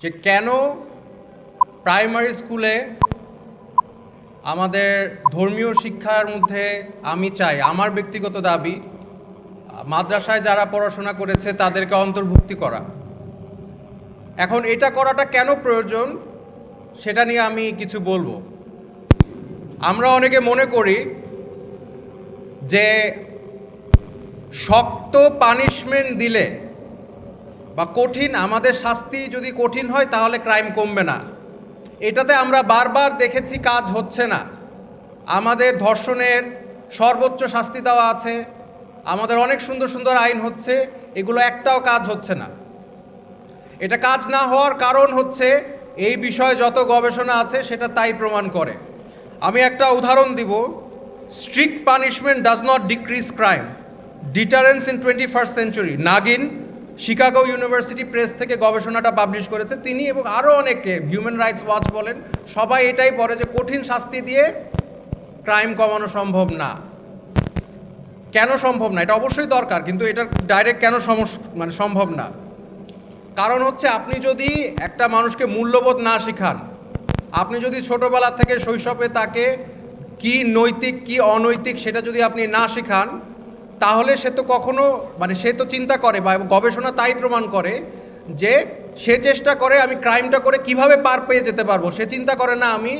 যে কেন প্রাইমারি স্কুলে আমাদের ধর্মীয় শিক্ষার মধ্যে আমি চাই, আমার ব্যক্তিগত দাবি, মাদ্রাসায় যারা পড়াশোনা করেছে তাদেরকে অন্তর্ভুক্তি করা। এখন এটা করাটা কেন প্রয়োজন সেটা নিয়ে আমি কিছু বলব। আমরা অনেকে মনে করি যে শক্ত পানিশমেন্ট দিলে বা কঠিন, আমাদের শাস্তি যদি কঠিন হয়, তাহলে ক্রাইম কমবে না। এটাতে আমরা বারবার দেখেছি কাজ হচ্ছে না। আমাদের ধর্ষণের সর্বোচ্চ শাস্তি দেওয়া আছে। আমাদের অনেক সুন্দর সুন্দর আইন হচ্ছে, এগুলো একটাও কাজ হচ্ছে না। এটা কাজ না হওয়ার কারণ হচ্ছে, এই বিষয়ে যত গবেষণা আছে, সেটা তাই প্রমাণ করে। আমি একটা উদাহরণ দিব। Strict punishment does not decrease crime. Deterrence in twenty first century. Naagin Chicago university press থেকে গবেষণাটা পাবলিশ করেছে তিনি এবং আরও অনেকে হিউম্যান রাইটস ওয়াচ বলেন, সবাই এটাই পড়ে যে কঠিন শাস্তি দিয়ে ক্রাইম কমানো সম্ভব না। কেন সম্ভব না? এটা অবশ্যই দরকার, কিন্তু এটা ডাইরেক্ট কেন সমস মানে সম্ভব না? কারণ হচ্ছে আপনি যদি একটা মানুষকে মূল্যবোধ না শেখান, আপনি যদি ছোটবেলা থেকে শৈশবে তাকে কি নৈতিক, কি অনৈতিক সেটা যদি আপনি না শেখান তাহলে সে তো কখনো মানে সে তো চিন্তা করে বা গবেষণা তাই প্রমাণ করে যে সে চেষ্টা করে আমি ক্রাইমটা করে কীভাবে পার পেয়ে যেতে পারব। সে চিন্তা করে না আমি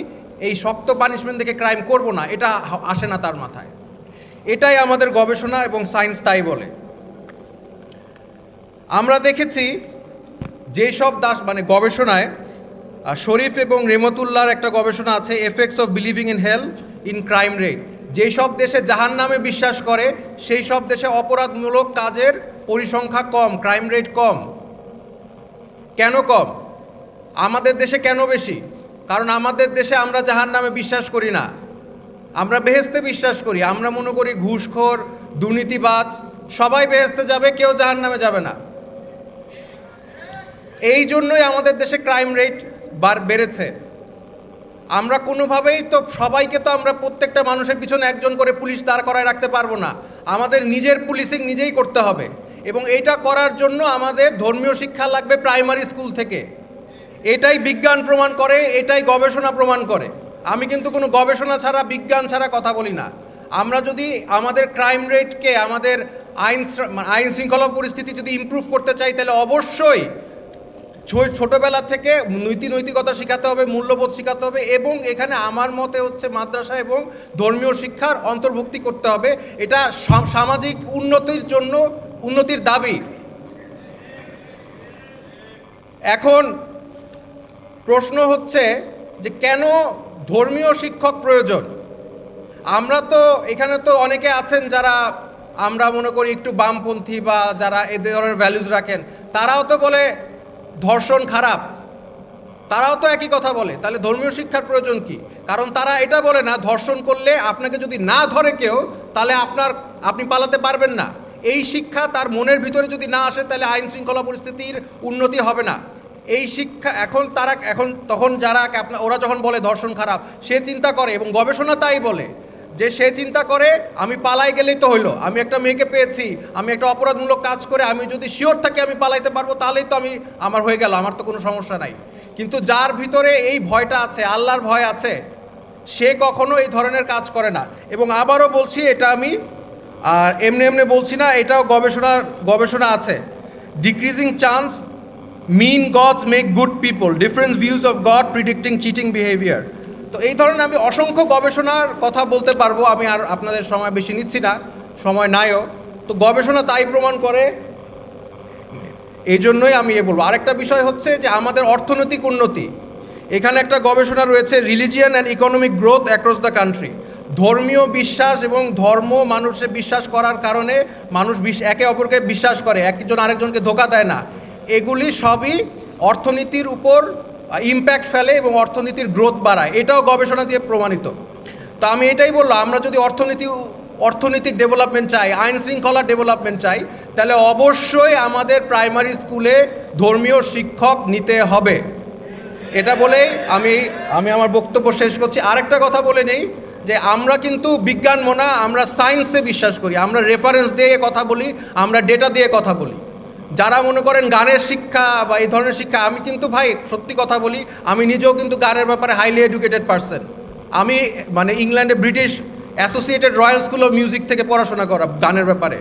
এই শক্ত পানিশমেন্ট থেকে ক্রাইম করব না, এটা আসে না তার মাথায়। এটাই আমাদের গবেষণা এবং সায়েন্স তাই বলে। আমরা দেখেছি যেই সব দাস মানে গবেষণায় শরীফ এবং রেমতুল্লার একটা গবেষণা আছে effects of believing in hell in crime rate যেই সব দেশে জাহান নামে বিশ্বাস করে, সেই সব দেশে অপরাধমূলক কাজের পরিসংখ্যা কম ক্রাইম রেট কম। কেন কম? আমাদের দেশে কেন বেশি? কারণ আমাদের দেশে আমরা জাহান নামে বিশ্বাস করি না। আমরা বেহেস্তে বিশ্বাস করি, আমরা মনে করি ঘুষখোর, দুর্নীতিবাজ, সবাই বেহেস্তে যাবে, কেউ জাহান নামে যাবে না। এই জন্যই আমাদের দেশে ক্রাইম রেট বার, বেড়েছে। আমরা কোনোভাবেই তো সবাইকে তো আমরা প্রত্যেকটা মানুষের পিছনে একজন করে পুলিশ দাঁড় করায় রাখতে পারব না। আমাদের নিজের পুলিশিং নিজেই করতে হবে এবং এটা করার জন্য আমাদের ধর্মীয় শিক্ষা লাগবে প্রাইমারি স্কুল থেকে। এটাই বিজ্ঞান প্রমাণ করে, এটাই গবেষণা প্রমাণ করে। আমি কিন্তু কোনো গবেষণা ছাড়া, বিজ্ঞান ছাড়া কথা বলি না। আমরা যদি আমাদের ক্রাইম রেটকে আমাদের আইন আইন শৃঙ্খলা পরিস্থিতি যদি ইমপ্রুভ করতে চাই, তাহলে অবশ্যই ছোটবেলা থেকে নীতি নৈতিকতা শেখাতে হবে, মূল্যবোধ শেখাতে হবে এবং এখানে আমার মতে হচ্ছে মাদ্রাসা এবং ধর্মীয় শিক্ষার অন্তর্ভুক্তি করতে হবে। এটা সামাজিক উন্নতির জন্য, উন্নতির দাবি। এখন প্রশ্ন হচ্ছে যে কেন ধর্মীয় শিক্ষক প্রয়োজন? আমরা তো এখানে তো অনেকে আছেন যারা আমরা মনে করি একটু বামপন্থী বা যারা এ ধরনের ভ্যালুজ রাখেন, তারাও তো বলে ধর্ষণ খারাপ। তারাও তো একই কথা বলে। তাহলে ধর্মীয় শিক্ষার প্রয়োজন কি? কারণ তারা এটা বলে না, ধর্ষণ করলে আপনাকে যদি না ধরে কেউ, তাহলে আপনার, আপনি পালাতে পারবেন না। এই শিক্ষা তার মনের ভিতরে যদি না আসে, তাহলে আইন শৃঙ্খলা পরিস্থিতির উন্নতি হবে না। এই শিক্ষা এখন তারা, এখন তখন যারা, ওরা যখন বলে ধর্ষণ খারাপ, সে চিন্তা করে এবং গবেষণা তাই বলে। যে সে চিন্তা করে, আমি পালাই গেলেই তো হইল। আমি একটা মেয়েকে পেয়েছি, আমি একটা অপরাধমূলক কাজ করে, আমি যদি শিওর থাকি আমি পালাইতে পারব, তাহলেই তো আমি আমার হয়ে গেল আমার তো কোনো সমস্যা নাই। কিন্তু যার ভিতরে এই ভয়টা আছে, আল্লাহর ভয় আছে, সে কখনো এই ধরনের কাজ করে না। এবং আবারও বলছি, এটা আমি, আর এমনি এমনি বলছি না, এটাও গবেষণার গবেষণা আছে। Decreasing chance mean gods make good people different views of god predicting cheating behaviour এই ধরনের আমি অসংখ্য গবেষণার কথা বলতে পারব, আমি আর আপনাদের সময় বেশি নিচ্ছি না, সময় নাইও। তো গবেষণা তাই প্রমাণ করে, এই জন্যই আমি এ বলব। আরেকটা বিষয় হচ্ছে যে আমাদের অর্থনৈতিক উন্নতি। এখানে একটা গবেষণা রয়েছে religion and economic growth across the country ধর্মীয় বিশ্বাস এবং ধর্ম মানুষে বিশ্বাস করার কারণে মানুষ একে অপরকে বিশ্বাস করে, একজন আরেকজনকে ধোকা দেয় না। এগুলি সবই অর্থনীতির উপর ইম্প্যাক্ট ফেলে এবং অর্থনীতির গ্রোথ বাড়ায়। এটাও গবেষণা দিয়ে প্রমাণিত। তো আমি এটাই বললাম, আমরা যদি অর্থনীতি, অর্থনৈতিক ডেভেলপমেন্ট চাই, আইন শৃঙ্খলা ডেভেলপমেন্ট চাই, তাহলে অবশ্যই আমাদের প্রাইমারি স্কুলে ধর্মীয় শিক্ষক নিতে হবে। এটা বলেই আমি আমি আমার বক্তব্য শেষ করছি। আরেকটা কথা বলে নেই, যে আমরা কিন্তু বিজ্ঞান মোনা আমরা সায়েন্সে বিশ্বাস করি। আমরা রেফারেন্স দিয়ে কথা বলি, আমরা ডেটা দিয়ে কথা বলি। যারা মনে করেন গানের শিক্ষা বা এই ধরনের শিক্ষা, আমি কিন্তু ভাই সত্যি কথা বলি, আমি নিজেও কিন্তু গানের ব্যাপারে হাইলি এডুকেটেড পারসন আমি মানে ইংল্যান্ডে British associated royal school of music থেকে পড়াশোনা করা গানের ব্যাপারে।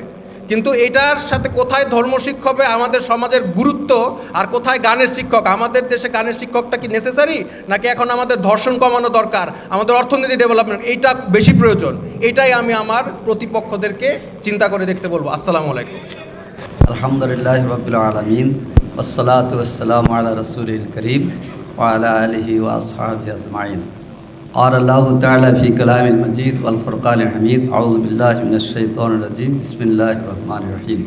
কিন্তু এটার সাথে কোথায় ধর্ম শিক্ষক আমাদের সমাজের গুরুত্ব আর কোথায় গানের শিক্ষক? আমাদের দেশে গানের শিক্ষকটা কি নেসেসারি নাকি এখন আমাদের ধর্ষণ কমানো দরকার? আমাদের অর্থনীতি ডেভেলপমেন্ট এইটা বেশি প্রয়োজন। এটাই আমি আমার প্রতিপক্ষদেরকে চিন্তা করে দেখতে বলব। আসসালামু আলাইকুম। আলহামদুলিল্লাহ রবিল আলমিন ওসলাত ওসালাম আলা রসুল করিম ওয়ালা আলহি ওয়াসহাবি আজমাইন قال الله تعالى في كلام المجيد والفرقان الحميد أعوذ بالله من الشيطان الرجيم بسم الله الرحمن الرحيم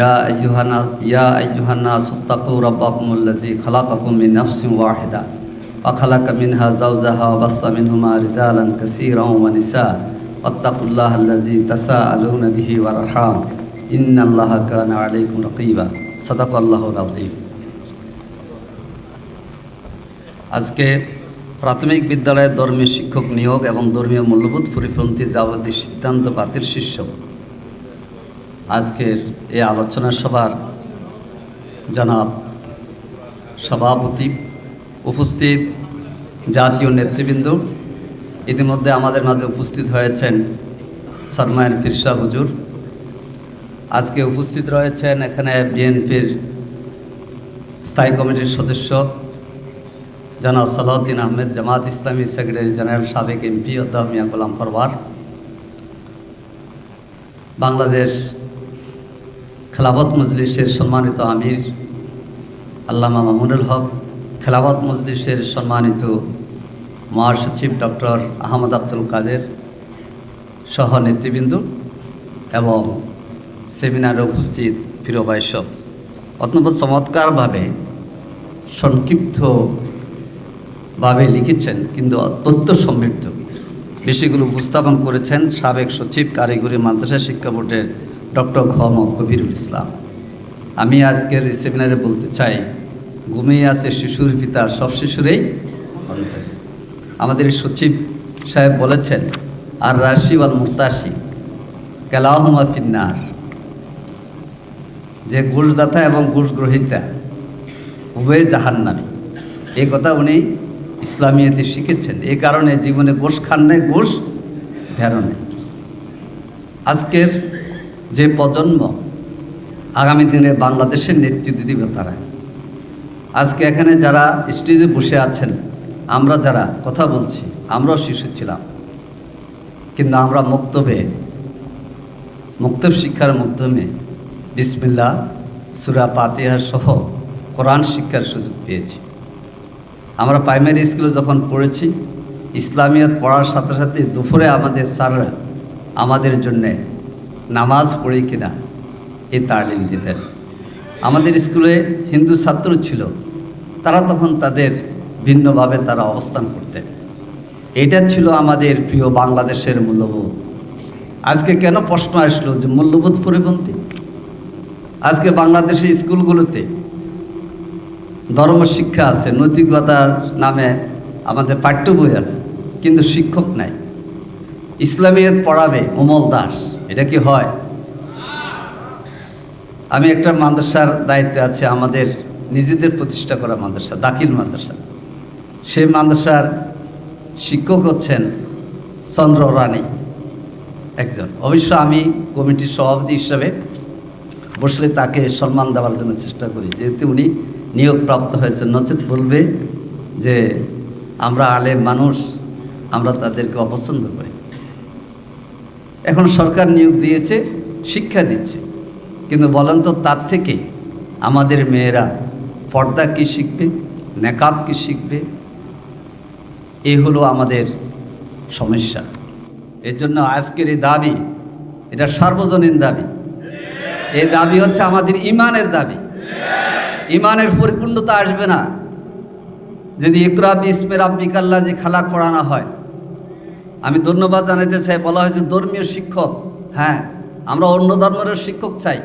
يا أيها النا- يا أيها الناس اتقوا ربكم الذي خلقكم من نفس واحدة وخلق منها زوجها وبص منهما رجالا كثيرا ونساء واتقوا الله الذي تساءلون به والأرحام সাদাক আল্লাহ আজকে প্রাথমিক বিদ্যালয়ের ধর্মীয় শিক্ষক নিয়োগ এবং ধর্মীয় মূল্যবোধ পরিপন্থী যাবতীয় সিদ্ধান্ত বাতিল শিষ্য আজকের এই আলোচনা সভার জনাব সভাপতি উপস্থিত জাতীয় নেতৃবৃন্দ। ইতিমধ্যে আমাদের মাঝে উপস্থিত হয়েছেন সরমায়ের ফিরসা হুজুর। আজকে উপস্থিত রয়েছেন এখানে বিএনপির স্থায়ী কমিটির সদস্য জনাব সালাউদ্দিন আহমেদ, জামাত ইসলামী সেক্রেটারি জেনারেল সাবেক এমপি অধ্যাপক মিয়া গোলাম পরওয়ার, বাংলাদেশ খেলাফত মজলিসের সম্মানিত আমির আল্লামা মামুনুল হক, খেলাফত মজলিসের সম্মানিত মহাসচিব ডক্টর আহমদ আব্দুল কাদের সহ নেতৃবৃন্দ এবং সেমিনারে উপস্থিত প্রিয় বৈশব অত্যন্ত চমৎকারভাবে সংক্ষিপ্তভাবে লিখেছেন, কিন্তু তথ্য সমৃদ্ধ। বিষয়গুলো উপস্থাপন করেছেন সাবেক সচিব কারিগরি মাদ্রাসা শিক্ষা বোর্ডের ডক্টর ঘম কবিরুল ইসলাম। আমি আজকের সেমিনারে বলতে চাই, ঘুমিয়ে আছে শিশুর পিতার সব শিশুরেই আমাদের সচিব সাহেব বলেছেন, আর রাশি ওয়াল মুক্তাসি কেলাহমা ফিন্নার। যে ঘুষদাতা এবং ঘুষ গ্রহিতা উভয় জাহান্নামী। এই কথা উনি ইসলামিয়াতে শিখেছেন। এই কারণে জীবনে ঘুষ খান ঘুষ ধ্যারো নেই আজকের যে প্রজন্ম, আগামী দিনে বাংলাদেশের নেতৃত্ব দিবে তারা। আজকে এখানে যারা স্টেজে বসে আছেন, আমরা যারা কথা বলছি, আমরাও শিশু ছিলাম। কিন্তু আমরা মুক্তবে মুক্তব শিক্ষার মাধ্যমে বিসমিল্লা সুরা পাতিহা সহ কোরআন শিক্ষার সুযোগ পেয়েছি। আমরা প্রাইমারি স্কুলে যখন পড়েছি, ইসলামিয়াত পড়ার সাথে সাথে দুপুরে আমাদের স্যাররা আমাদের জন্যে নামাজ পড়ি কিনা এই তালিম দিতেন। আমাদের স্কুলে হিন্দু ছাত্র ছিল, তারা তখন তাদের ভিন্নভাবে তারা অবস্থান করতেন। এটা ছিল আমাদের প্রিয় বাংলাদেশের মূল্যবোধ। আজকে কেন প্রশ্ন আসলো যে মূল্যবোধ পরিপন্থী? আজকে বাংলাদেশের স্কুলগুলোতে ধর্ম শিক্ষা আছে, নৈতিকতার নামে আমাদের পাঠ্য বই আছে, কিন্তু শিক্ষক নাই। ইসলামিয়ত পড়াবে অমল দাস, এটা কি হয়? আমি একটা মাদ্রাসার দায়িত্বে আছে, আমাদের নিজেদের প্রতিষ্ঠা করা মাদ্রাসা, দাখিল মাদ্রাসা। সেই মাদ্রাসার শিক্ষক হচ্ছেন চন্দ্র রানী একজন। অবশ্য আমি কমিটির সভাপতি হিসাবে বসলে তাকে সম্মান দেওয়ার জন্য চেষ্টা করি। যেহেতু উনি নিয়োগপ্রাপ্ত হয়েছেন, নচেত বলবে যে আমরা আলেম মানুষ, আমরা তাদেরকে অপছন্দ করি। এখন সরকার নিয়োগ দিয়েছে, শিক্ষা দিচ্ছে। কিন্তু বলেন তো, তার থেকে আমাদের মেয়েরা পর্দা কি শিখবে, নেকাব কি শিখবে? এই হলো আমাদের সমস্যা। এর জন্য আজকের এই দাবি, এটা সার্বজনীন দাবি। এই দাবি হচ্ছে আমাদের ইমানের দাবি। ইমানের পরিপূর্ণতা আসবে না। যদি ইকরাব ইসমের আব্বিকাল্লা যে খালাক পড়ানো হয়। আমি ধন্যবাদ জানাতে চাই, বলা হয়েছে ধর্মীয় শিক্ষক। হ্যাঁ আমরা অন্য ধর্মের শিক্ষক চাই,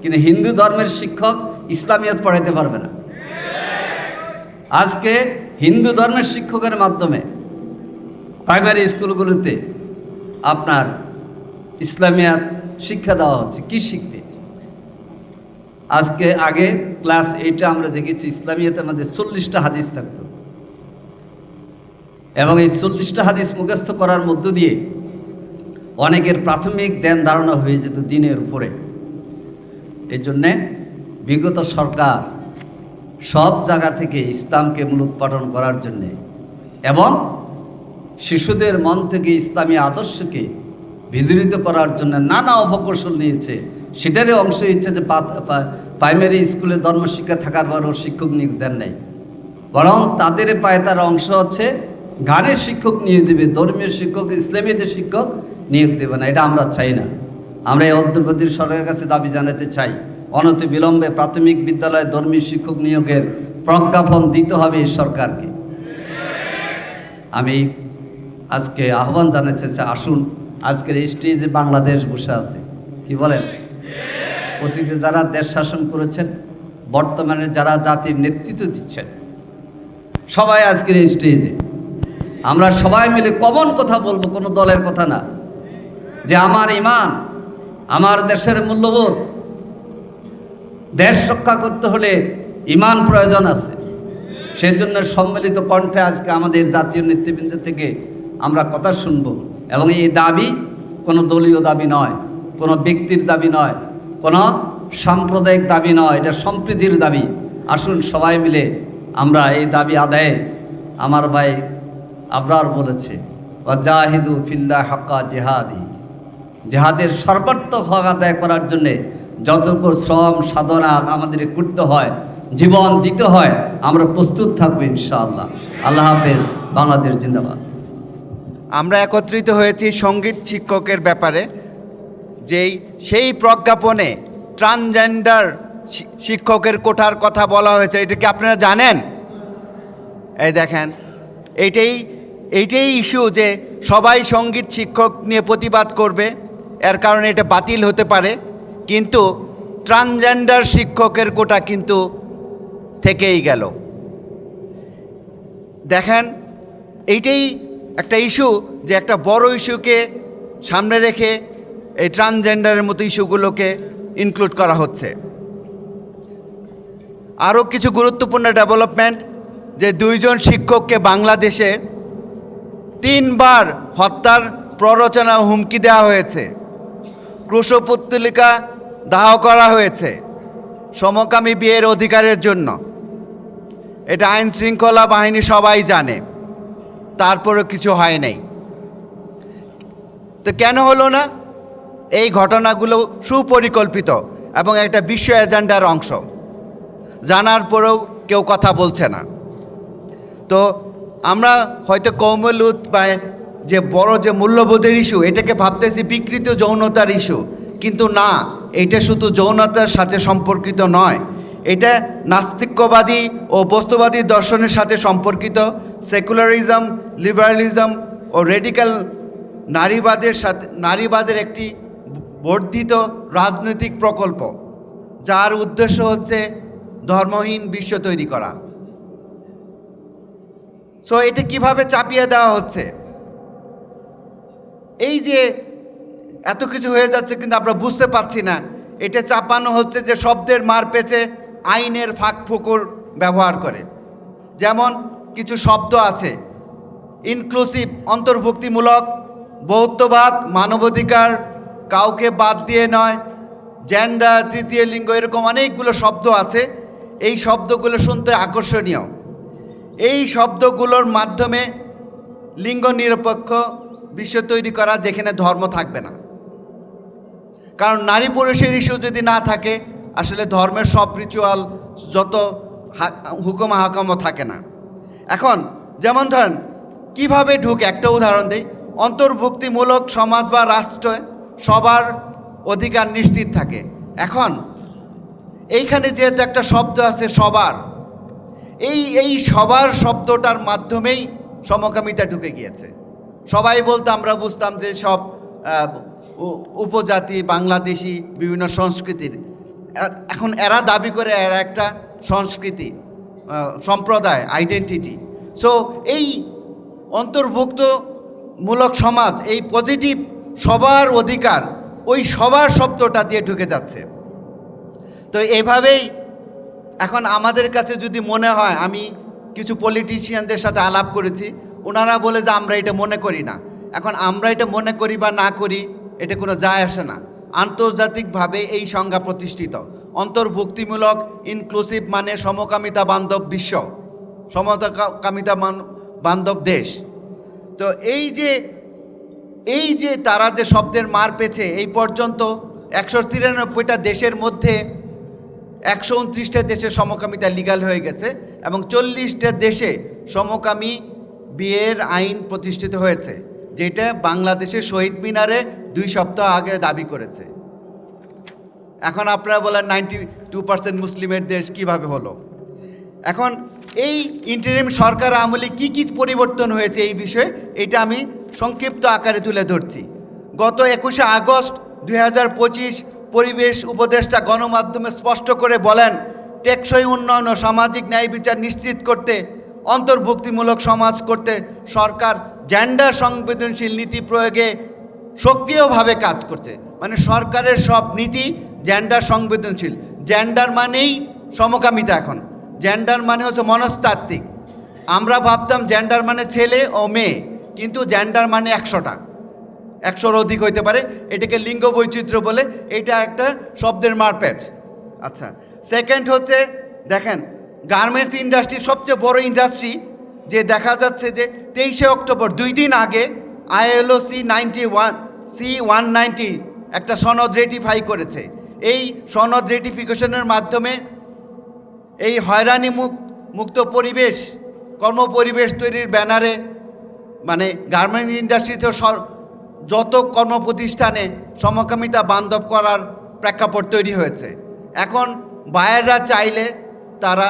কিন্তু হিন্দু ধর্মের শিক্ষক ইসলামিয়ত পড়াইতে পারবে না। আজকে হিন্দু ধর্মের শিক্ষকের মাধ্যমে প্রাইমারি স্কুলগুলোতে আপনার ইসলামিয়াত শিক্ষা দেওয়া হচ্ছে। কি শিখবে? আজকে আগে ক্লাস এইটে আমরা দেখেছি, ইসলামিয়াতে আমাদের চল্লিশটা হাদিস থাকতো। এবং এই চল্লিশটা হাদিস মুখস্থ করার মধ্য দিয়ে অনেকের প্রাথমিক ধ্যান ধারণা হয়ে যেত দিনের উপরে। এই জন্যে বিগত সরকার সব জায়গা থেকে ইসলামকে মূলোৎপাটন করার জন্যে এবং শিশুদের মন থেকে ইসলামী আদর্শকে বিদরিত করার জন্য নানা অপকৌশল নিয়েছে। সেটারই অংশ হচ্ছে যে প্রাইমারি স্কুলে ধর্মশিক্ষা থাকার পরও শিক্ষক নিয়োগ দেন নাই। বরং তাদের পায়ে তার অংশ হচ্ছে গানের শিক্ষক নিয়োগ দেবে, ধর্মীয় শিক্ষক ইসলামীদের শিক্ষক নিয়োগ দেবে না, এটা আমরা চাই না। আমরা এই অন্তর্বর্তী সরকারের কাছে দাবি জানাতে চাই, অনতি বিলম্বে প্রাথমিক বিদ্যালয়ে ধর্মীয় শিক্ষক নিয়োগের প্রজ্ঞাপন দিতে হবে এই সরকারকে। আমি আজকে আহ্বান জানাতে চাই, আসুন আজকের স্টেজে বাংলাদেশ বসে আছে। কি বলেন? অতীতে যারা দেশ শাসন করেছেন, বর্তমানে যারা জাতির নেতৃত্ব দিচ্ছেন, সবাই আজকের এই স্টেজে আমরা সবাই মিলে কমন কথা বলব, কোনো দলের কথা না। যে আমার ইমান, আমার দেশের মূল্যবোধ, দেশ রক্ষা করতে হলে ইমান প্রয়োজন আছে। সেজন্য সম্মিলিত কণ্ঠে আজকে আমাদের জাতীয় নেতৃবৃন্দ থেকে আমরা কথা শুনব। এবং এই দাবি কোনো দলীয় দাবি নয়, কোনো ব্যক্তির দাবি নয়, কোনো সাম্প্রদায়িক দাবি নয়, এটা সম্প্রীতির দাবি। আসুন সবাই মিলে আমরা এই দাবি আদায়ে, আমার ভাই আবরার বলেছে জাহিদু ফিল্লা হাক্কা জেহাদি। জেহাদের সর্বাত্মক হক আদায় করার জন্যে যতটুকু শ্রম, সাধনা আমাদের করতে হয়, জীবন দিতে হয়, আমরা প্রস্তুত থাকব ইনশাআল্লাহ। আল্লাহ হাফেজ, বাংলাদেশ জিন্দাবাদ। আমরা একত্রিত হয়েছি সংগীত শিক্ষকের ব্যাপারে, যেই সেই প্রজ্ঞাপনে ট্রান্সজেন্ডার শিক্ষকের কোঠার কথা বলা হয়েছে, এটা কি আপনারা জানেন? এই দেখেন, এইটাই এইটাই ইস্যু যে সবাই সংগীত শিক্ষক নিয়ে প্রতিবাদ করবে, এর কারণে এটা বাতিল হতে পারে, কিন্তু ট্রান্সজেন্ডার শিক্ষকের কোটা কিন্তু থেকেই গেল। দেখেন, এইটাই একটা ইস্যু যে একটা বড় ইস্যুকে সামনে রেখে এই ট্রান্সজেন্ডারের মতো ইস্যুগুলোকে ইনক্লুড করা হচ্ছে। আরও কিছু গুরুত্বপূর্ণ ডেভেলপমেন্ট যে দুইজন শিক্ষককে বাংলাদেশে তিনবার হত্যার প্ররোচনা হুমকি দেওয়া হয়েছে। ক্রুশপুত্তলিকা দাহ করা হয়েছে সমকামী বিয়ের অধিকারের জন্য। এটা আইন শৃঙ্খলা বাহিনী সবাই জানে। তারপরেও কিছু হয় নাই। তো কেন হলো না? এই ঘটনাগুলো সুপরিকল্পিত এবং একটা বিশ্ব এজেন্ডার অংশ। জানার পরেও কেউ কথা বলছে না। তো আমরা হয়তো কৌমলুত বা যে বড় যে মূল্যবোধের ইস্যু এটাকে ভাবতেছি বিকৃত যৌনতার ইস্যু কিন্তু না, এটা শুধু যৌনতার সাথে সম্পর্কিত নয়। এটা নাস্তিক্যবাদী ও বস্তুবাদী দর্শনের সাথে সম্পর্কিত সেকুলারিজম লিবারালিজম ও রেডিক্যাল নারীবাদের সাথে, নারীবাদের একটি বর্ধিত রাজনৈতিক প্রকল্প, যার উদ্দেশ্য হচ্ছে ধর্মহীন বিশ্ব তৈরি করা। সো এটা কীভাবে চাপিয়ে দেওয়া হচ্ছে? এই যে এত কিছু হয়ে যাচ্ছে কিন্তু আমরা বুঝতে পারছি না, এটা চাপানো হচ্ছে যে শব্দের মার পেছে আইনের ফাঁক ফোকর ব্যবহার করে। যেমন কিছু শব্দ আছে ইনক্লুসিভ অন্তর্ভুক্তিমূলক, বৌদ্ধবাদ, মানবাধিকার, কাউকে বাদ দিয়ে নয় জেন্ডার তৃতীয় লিঙ্গ, এরকম অনেকগুলো শব্দ আছে। এই শব্দগুলো শুনতে আকর্ষণীয়। এই শব্দগুলোর মাধ্যমে লিঙ্গ নিরপেক্ষ বিশ্ব তৈরি করা যেখানে ধর্ম থাকবে না। কারণ নারী পুরুষের ইস্যু যদি না থাকে, আসলে ধর্মের সব রিচুয়াল যত হুকুম হাকামও থাকে না। এখন, যেমন ধরেন কীভাবে ঢুকে? একটা উদাহরণ দিই। অন্তর্ভুক্তিমূলক সমাজ বা রাষ্ট্রে সবার অধিকার নিশ্চিত থাকে। এখন, এইখানে যেহেতু একটা শব্দ আছে, সবার, এই এই সবার শব্দটার মাধ্যমেই সমকামিতা ঢুকে গিয়েছে। সবাই বলতে, আমরা বুঝতাম যে সব উপজাতি, বাংলাদেশি, বিভিন্ন সংস্কৃতির। এখন এরা দাবি করে, এরা একটা সংস্কৃতি সম্প্রদায় আইডেন্টিটি সো এই অন্তর্ভুক্তমূলক সমাজ, এই পজিটিভ সবার অধিকার, ওই সবার শব্দটা দিয়ে ঢুকে যাচ্ছে। তো এভাবেই এখন আমাদের কাছে যদি মনে হয়, আমি কিছু পলিটিশিয়ানদের সাথে আলাপ করেছি, ওনারা বলে যে আমরা এটা মনে করি না। এখন আমরা এটা মনে করি বা না করি, এটা কোনো যায় আসে না। আন্তর্জাতিকভাবে এই সংজ্ঞা প্রতিষ্ঠিত। অন্তর্ভুক্তিমূলক ইনক্লুসিভ মানে সমকামিতা বান্ধব বিশ্ব। সমকামিতা বান্ধব দেশ। তো এই যে এই যে তারা যে শব্দের মার পেছে এই পর্যন্ত একশো তিরানব্বইটা দেশের মধ্যে একশো উনত্রিশটা দেশে সমকামিতা লিগাল হয়ে গেছে এবং চল্লিশটা দেশে সমকামী বিয়ের আইন প্রতিষ্ঠিত হয়েছে, যেটা বাংলাদেশের শহীদ মিনারে দুই সপ্তাহ আগে দাবি করেছে। এখন আপনারা বলেন নাইনটি টু পার্সেন্ট মুসলিমের দেশ কীভাবে হলো? এখন এই ইন্টারিম সরকার আমলে কি কি পরিবর্তন হয়েছে এই বিষয়ে, এটা আমি সংক্ষিপ্ত আকারে তুলে ধরছি। গত একুশে আগস্ট দু হাজার পঁচিশ পরিবেশ উপদেষ্টা গণমাধ্যমে স্পষ্ট করে বলেন, টেকসই উন্নয়ন ও সামাজিক ন্যায় বিচার নিশ্চিত করতে, অন্তর্ভুক্তিমূলক সমাজ করতে সরকার জেন্ডার সংবেদনশীল নীতি প্রয়োগে সক্রিয়ভাবে কাজ করছে। মানে সরকারের সব নীতি জেন্ডার সংবেদনশীল। জেন্ডার মানেই সমকামিতা এখন। জেন্ডার মানে হচ্ছে মনস্তাত্ত্বিক। আমরা ভাবতাম জেন্ডার মানে ছেলে ও মেয়ে, কিন্তু জেন্ডার মানে একশোটা। একশোর অধিক হইতে পারে, এটাকে লিঙ্গ বৈচিত্র্য বলে, এটা একটা শব্দের মারপ্যাচ। আচ্ছা সেকেন্ড হচ্ছে, দেখেন গার্মেন্টস ইন্ডাস্ট্রি সবচেয়ে বড় ইন্ডাস্ট্রি যে দেখা যাচ্ছে যে তেইশে অক্টোবর, দুই দিন আগে ILO C ninety one C one ninety একটা সনদ রেটিফাই করেছে। এই সনদ রেটিফিকেশনের মাধ্যমে এই হয়রানি মুক- মুক্ত পরিবেশ, কর্মপরিবেশ তৈরির ব্যানারে মানে গার্মেন্ট ইন্ডাস্ট্রিতে যত কর্মপ্রতিষ্ঠানে সমকামিতা বান্ধব করার প্রেক্ষাপট তৈরি হয়েছে, এখন বায়াররা চাইলে তারা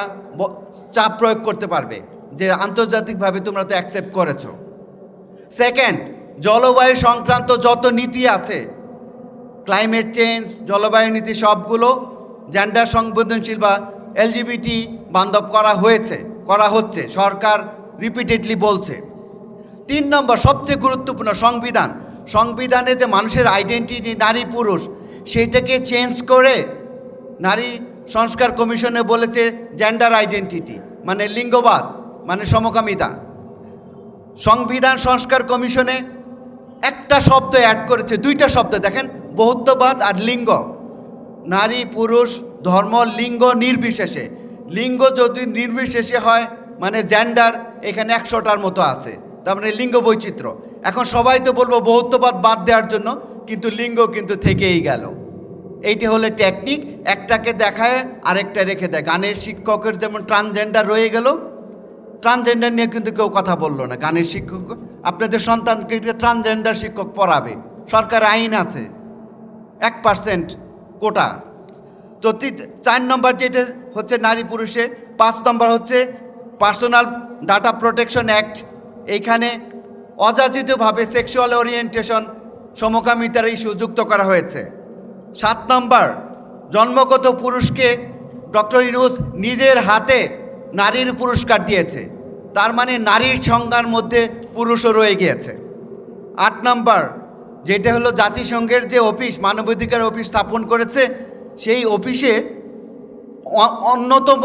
চাপ প্রয়োগ করতে পারবে যে আন্তর্জাতিকভাবে তোমরা তো অ্যাকসেপ্ট করেছ। সেকেন্ড জলবায়ু সংক্রান্ত যত নীতি আছে ক্লাইমেট চেঞ্জ জলবায়ু নীতি সবগুলো জেন্ডার সংবেদনশীল বা এলজিবিটি বান্ধব করা হয়েছে, করা হচ্ছে, সরকার রিপিটেডলি বলছে। তিন নম্বর, সবচেয়ে গুরুত্বপূর্ণ সংবিধান। সংবিধানে যে মানুষের আইডেন্টিটি নারী, পুরুষ সেইটাকে চেঞ্জ করে নারী সংস্কার কমিশনে বলেছে জেন্ডার আইডেন্টিটি মানে লিঙ্গবাদ মানে সমকামিতা। সংবিধান সংস্কার কমিশনে একটা শব্দ অ্যাড করেছে, দুইটা শব্দ দেখেন বহুত্ববাদ আর লিঙ্গ। নারী, পুরুষ, ধর্ম, লিঙ্গ নির্বিশেষে। লিঙ্গ যদি নির্বিশেষে হয় মানে জেন্ডার এখানে একশোটার মতো আছে, তার মানে লিঙ্গ বৈচিত্র্য। এখন সবাই তো বলব বহুত্ববাদ বাদ দেওয়ার জন্য, কিন্তু লিঙ্গ কিন্তু থেকেই গেল। এইটি হলে টেকনিক একটাকে দেখায়, আরেকটা রেখে দেয়। গানের শিক্ষকের যেমন ট্রান্সজেন্ডার রয়ে গেল ট্রান্সজেন্ডার নিয়ে কিন্তু কেউ কথা বলল না। গানের শিক্ষক, আপনাদের সন্তানকে ট্রান্সজেন্ডার শিক্ষক পড়াবে। সরকার আইন আছে, এক পার্সেন্ট কোটা। তো চার নম্বর যেটা হচ্ছে নারী পুরুষে পাঁচ নম্বর হচ্ছে পার্সোনাল ডাটা প্রোটেকশন অ্যাক্ট। এইখানে অযাচিতভাবে সেক্সুয়াল ওরিয়েন্টেশন সমকামিতার ইস্যু যুক্ত করা হয়েছে। সাত নম্বর, জন্মগত পুরুষকে ডক্টর ইনুস নিজের হাতে নারীর পুরস্কার দিয়েছে। তার মানে নারীর সংজ্ঞার মধ্যে পুরুষও রয়ে গিয়েছে। আট নাম্বার যেটা হলো জাতিসংঘের যে অফিস, মানবাধিকার অফিস স্থাপন করেছে, সেই অফিসে অন্যতম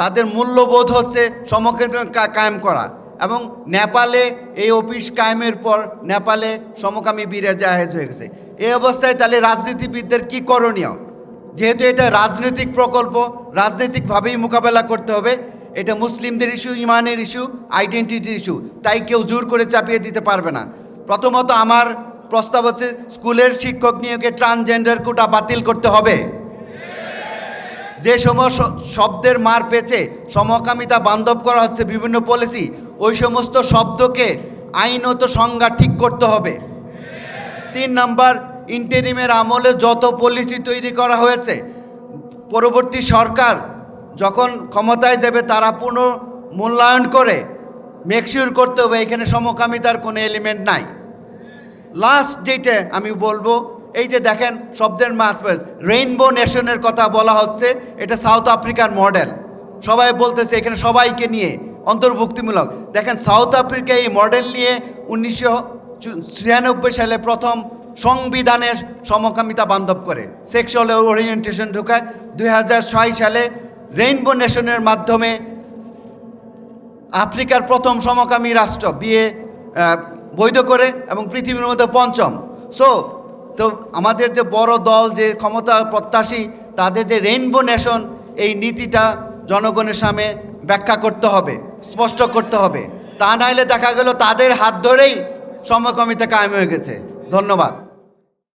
তাদের মূল্যবোধ হচ্ছে সমকেন্দ্র কায়েম করা এবং নেপালে এই অফিস কায়েমের পর নেপালে সমকামী বীরে জাহেজ হয়ে গেছে। এই অবস্থায় তাহলে রাজনীতিবিদদের কি করণীয়? যেহেতু এটা রাজনৈতিক প্রকল্প, রাজনৈতিকভাবেই মোকাবেলা করতে হবে। এটা মুসলিমদের ইস্যু, ইমানের ইস্যু, আইডেন্টিটির ইস্যু। তাই কেউ জোর করে চাপিয়ে দিতে পারবে না। প্রথমত আমার প্রস্তাব হচ্ছে স্কুলের শিক্ষক নিয়োগে ট্রান্সজেন্ডার কোটা বাতিল করতে হবে। যে সমস্ত শব্দের মার পেছে সমকামিতা বান্ধব করা হচ্ছে বিভিন্ন পলিসি ওই সমস্ত শব্দকে আইনত সংজ্ঞা ঠিক করতে হবে। তিন নাম্বার ইন্টেরিমের আমলে যত পলিসি তৈরি করা হয়েছে, পরবর্তী সরকার যখন ক্ষমতায় যাবে তারা পুনঃ মূল্যায়ন করে মেকশিওর করতে হবে, এখানে সমকামিতার কোনো এলিমেন্ট নাই। লাস্ট যেটা আমি বলব, এই যে দেখেন শব্দের মার্পেস রেইনবো নেশনের কথা বলা হচ্ছে, এটা সাউথ আফ্রিকার মডেল সবাই বলতেছে এখানে সবাইকে নিয়ে, অন্তর্ভুক্তিমূলক। দেখেন সাউথ আফ্রিকা এই মডেল নিয়ে উনিশশো ছিয়ানব্বই সালে প্রথম সংবিধানের সমকামিতা বান্ধব করে। সেক্সুয়াল ওরিয়েন্টেশন ঢোকায়। দুই সালে রেইনবো নেশনের মাধ্যমে আফ্রিকার প্রথম সমকামী রাষ্ট্র, বিয়ে বৈধ করে এবং পৃথিবীর মধ্যে পঞ্চম। সো তো আমাদের যে বড় দল, যে ক্ষমতা প্রত্যাশী, তাদের যে রেইনবো নেশন এই নীতিটা জনগণের সামনে ব্যাখ্যা করতে হবে, স্পষ্ট করতে হবে। তা নাইলে দেখা গেল তাদের হাত ধরেই সমকমিতা কায়েম হয়ে গেছে। ধন্যবাদ।